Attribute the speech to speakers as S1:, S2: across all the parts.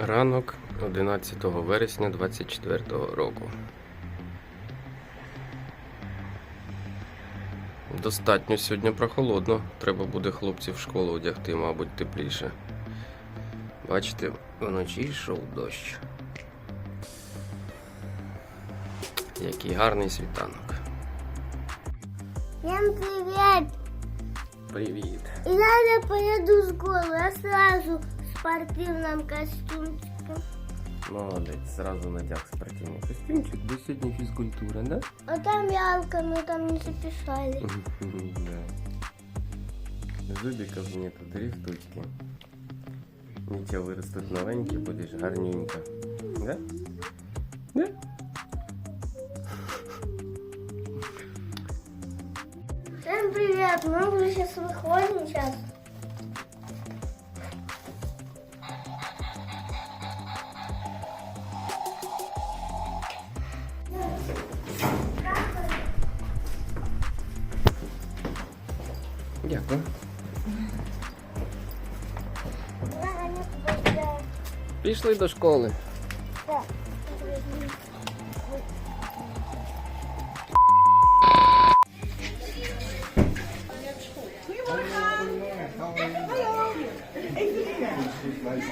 S1: Ранок 11 вересня 24 року. Достатньо сьогодні прохолодно. Треба буде хлопців в школу одягти, мабуть, тепліше. Бачите, вночі йшов дощ. Який гарний світанок.
S2: Всем привет!
S1: Привіт.
S2: И надо поеду с голой, а сразу в спортивном костюмчике.
S1: Молодець, зразу надяг спортивний костюмчик, бо сьогодні фізкультура, да?
S2: А там ялка, мы там не записали.
S1: Да. Зубиков нету, дві штучки. Нічого виростуть новенькі, будеш гарненько. Да? Да?
S2: Всем привет! Мы уже сейчас выходим сейчас.
S1: Дякую. Пішли до школи.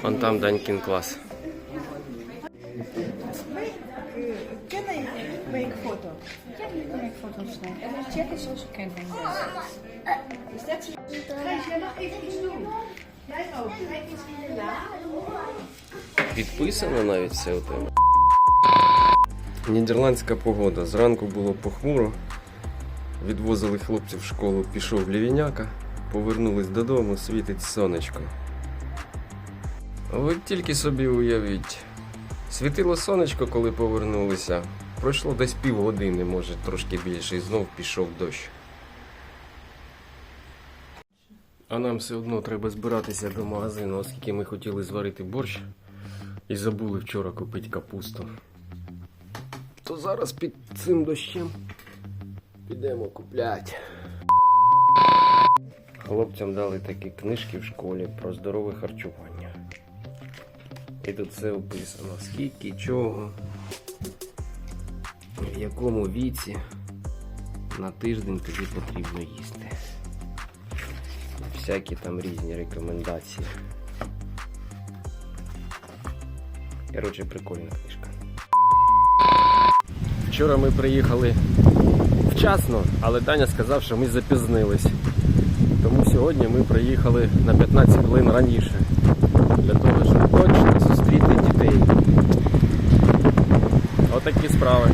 S1: Вон там Данькін клас.
S3: Can I make photo? Can you make photos now? En de chat
S1: Підписано навіть все у. Нідерландська погода. Зранку було похмуро. Відвозили хлопців в школу, пішов лівіняка, повернулись додому, світить сонечко. Ви тільки собі уявіть. Світило сонечко, коли повернулися. Пройшло десь півгодини, може трошки більше, і знов пішов дощ. А нам все одно треба збиратися до магазину, оскільки ми хотіли зварити борщ і забули вчора купити капусту. То зараз під цим дощем підемо купляти. Хлопцям дали такі книжки в школі про здорове харчування. І тут все описано, скільки, чого, в якому віці на тиждень тобі потрібно їсти. Всякі там різні рекомендації. Коротше, прикольна книжка. Вчора ми приїхали вчасно, але Таня сказав, що ми запізнились. Тому сьогодні ми приїхали на 15 хвилин раніше. Для того, щоб точно зустріти дітей. Отакі справи.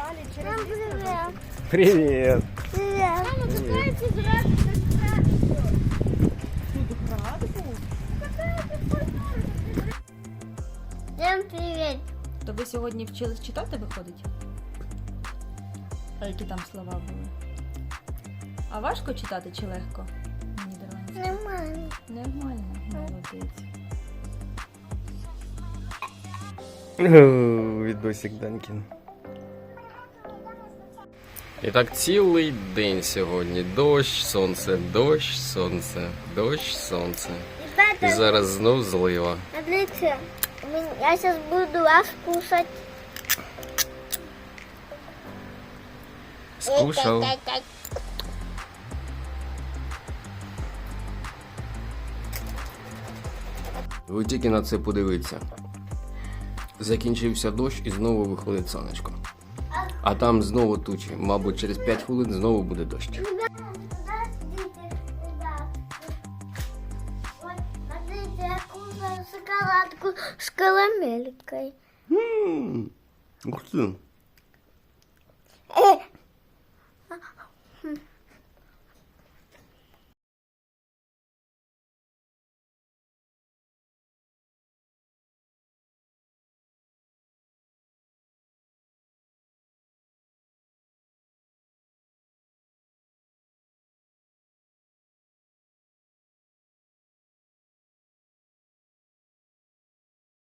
S2: Всем привет!
S1: Привіт!
S2: Привет! Мама, какая тебе
S3: Буду грати.
S2: Всем привет!
S4: То ви сьогодні вчились читати виходить? А які там слова були? А важко читати чи легко?
S2: Нормально.
S4: Нормально, молодець.
S1: Відосик Данкін. І так цілий день сьогодні. Дощ, сонце, дощ, сонце, дощ, сонце. І зараз знов злива.
S2: смотрите, я сейчас буду вас кушать.
S1: Скушав. Ви тільки на це подивіться. Закінчився дощ і знову виходить сонечко. А там знову тучі. Мабуть, через 5 хвилин знову буде дощ.
S2: Кушаю шоколадку с карамелькой.
S1: Ух ти.